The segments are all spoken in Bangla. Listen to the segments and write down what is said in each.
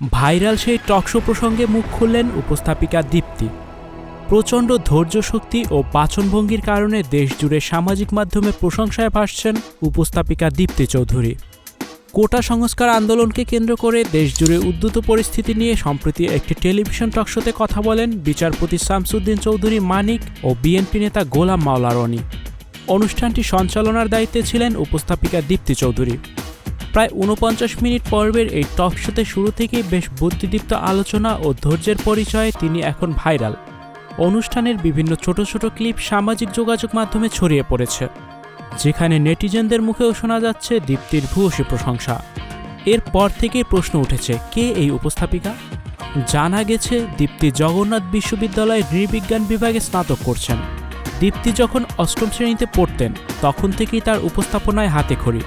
ভাইরাল সেই টকশো প্রসঙ্গে মুখ খুললেন উপস্থাপিকা দীপ্তি। প্রচণ্ড ধৈর্য শক্তি ও বাচনভঙ্গির কারণে দেশজুড়ে সামাজিক মাধ্যমে প্রশংসায় ভাসছেন উপস্থাপিকা দীপ্তি চৌধুরী। কোটা সংস্কার আন্দোলনকে কেন্দ্র করে দেশজুড়ে উদ্যুত পরিস্থিতি নিয়ে সম্প্রতি একটি টেলিভিশন টকশোতে কথা বলেন বিচারপতি শামসুদ্দিন চৌধুরী মানিক ও বিএনপি নেতা গোলাম মাওলা রনি। অনুষ্ঠানটি সঞ্চালনার দায়িত্বে ছিলেন উপস্থাপিকা দীপ্তি চৌধুরী। প্রায় উনপঞ্চাশ মিনিট পর্বের এই টক শোতে শুরু থেকেই বেশ বুদ্ধিদীপ্ত আলোচনা ও ধৈর্যের পরিচয়ে তিনি এখন ভাইরাল। অনুষ্ঠানের বিভিন্ন ছোট ছোট ক্লিপ সামাজিক যোগাযোগ মাধ্যমে ছড়িয়ে পড়েছে, যেখানে নেটিজেনদের মুখেও শোনা যাচ্ছে দীপ্তির ভূয়সী প্রশংসা। এরপর থেকেই প্রশ্ন উঠেছে, কে এই উপস্থাপিকা? জানা গেছে, দীপ্তি জগন্নাথ বিশ্ববিদ্যালয়ের নৃবিজ্ঞান বিভাগে স্নাতক করছেন। দীপ্তি যখন অষ্টম শ্রেণীতে পড়তেন, তখন থেকেই তার উপস্থাপনায় হাতে খড়ি।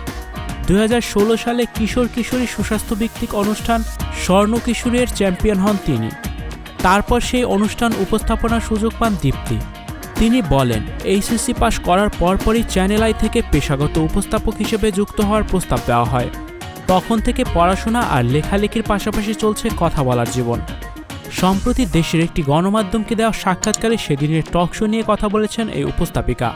দু হাজার ষোলো সালে কিশোর কিশোরী সুস্বাস্থ্য ভিত্তিক অনুষ্ঠান স্বর্ণ কিশোরের চ্যাম্পিয়ন হন তিনি। তারপর সেই অনুষ্ঠান উপস্থাপনার সুযোগ পান দীপ্তি। তিনি বলেন, এইচএসসি পাশ করার পরপরই চ্যানেল আই থেকে পেশাগত উপস্থাপক হিসেবে যুক্ত হওয়ার প্রস্তাব দেওয়া হয়। তখন থেকে পড়াশোনা আর লেখালেখির পাশাপাশি চলছে কথা বলার জীবন। সম্প্রতি দেশের একটি গণমাধ্যমকে দেওয়া সাক্ষাৎকারে সেদিনের টক শো নিয়ে কথা বলেছেন এই উপস্থাপিকা।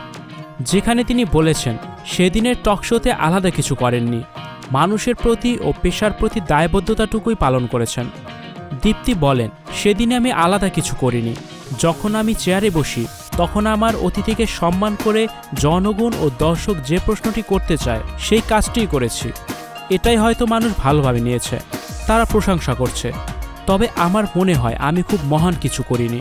যেখানে তিনি বলেছেন, সেদিনের টক শোতে আলাদা কিছু করেননি। মানুষের প্রতি ও পেশার প্রতি দায়বদ্ধতাটুকুই পালন করেছেন। দীপ্তি বলেন, সেদিনে আমি আলাদা কিছু করিনি। যখন আমি চেয়ারে বসি, তখন আমার অতিথিকে সম্মান করে জনগণ ও দর্শক যে প্রশ্নটি করতে চায়, সেই কাজটিই করেছি। এটাই হয়তো মানুষ ভালোভাবে নিয়েছে। তারা প্রশংসা করছে। তবে আমার মনে হয় আমি খুব মহান কিছু করিনি।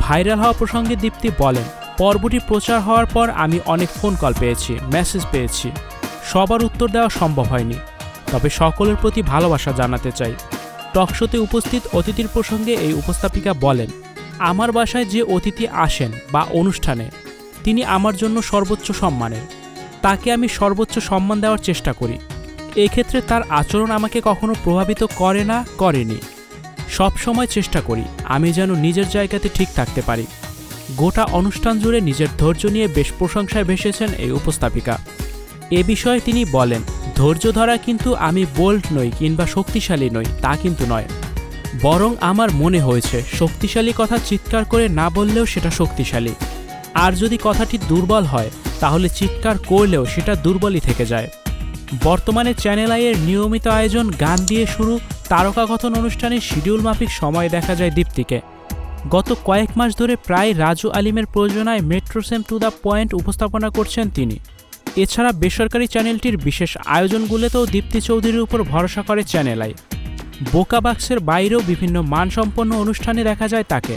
ভাইরাল হওয়া প্রসঙ্গে দীপ্তি বলেন পর্বটি প্রচার হওয়ার পর আমি অনেক ফোন কল পেয়েছি মেসেজ পেয়েছি। সবার উত্তর দেওয়া সম্ভব হয়নি। তবে সকলের প্রতি ভালোবাসা জানাতে চাই। টকশোতে উপস্থিত অতিথির প্রসঙ্গে এই উপস্থাপিকা বলেন, আমার বাসায় যে অতিথি আসেন বা অনুষ্ঠানে, তিনি আমার জন্য সর্বোচ্চ সম্মানের। তাকে আমি সর্বোচ্চ সম্মান দেওয়ার চেষ্টা করি। এক্ষেত্রে তার আচরণ আমাকে কখনো প্রভাবিত করে না, করেনি। সব সময় চেষ্টা করি, আমি যেন নিজের জায়গাতে ঠিক থাকতে পারি। গোটা অনুষ্ঠান জুড়ে নিজের ধৈর্য নিয়ে বেশ প্রশংসায় ভেসেছেন এই উপস্থাপিকা। এ বিষয়ে তিনি বলেন, ধৈর্য ধরা কিন্তু আমি বোল্ড নই কিংবা শক্তিশালী নই, তা কিন্তু নয়। বরং আমার মনে হয়েছে, শক্তিশালী কথা চিৎকার করে না বললেও সেটা শক্তিশালী। আর যদি কথাটি দুর্বল হয়, তাহলে চিৎকার করলেও সেটা দুর্বলই থেকে যায়। বর্তমানে চ্যানেল আইয়ের নিয়মিত আয়োজন গান দিয়ে শুরু তারকাকথন অনুষ্ঠানের শিডিউল মাফিক সময় দেখা যায় দীপ্তিকে। গত কয়েক মাস ধরে প্রায় রাজু আলিমের প্রয়োজনায় মেট্রোসেম টু দ্য পয়েন্ট উপস্থাপনা করছেন তিনি। এছাড়া বেসরকারি চ্যানেলটির বিশেষ আয়োজনগুলোতেও দীপ্তি চৌধুরীর উপর ভরসা করে চ্যানেল বোকা বাক্সের বাইরেও বিভিন্ন মানসম্পন্ন অনুষ্ঠানে দেখা যায় তাকে।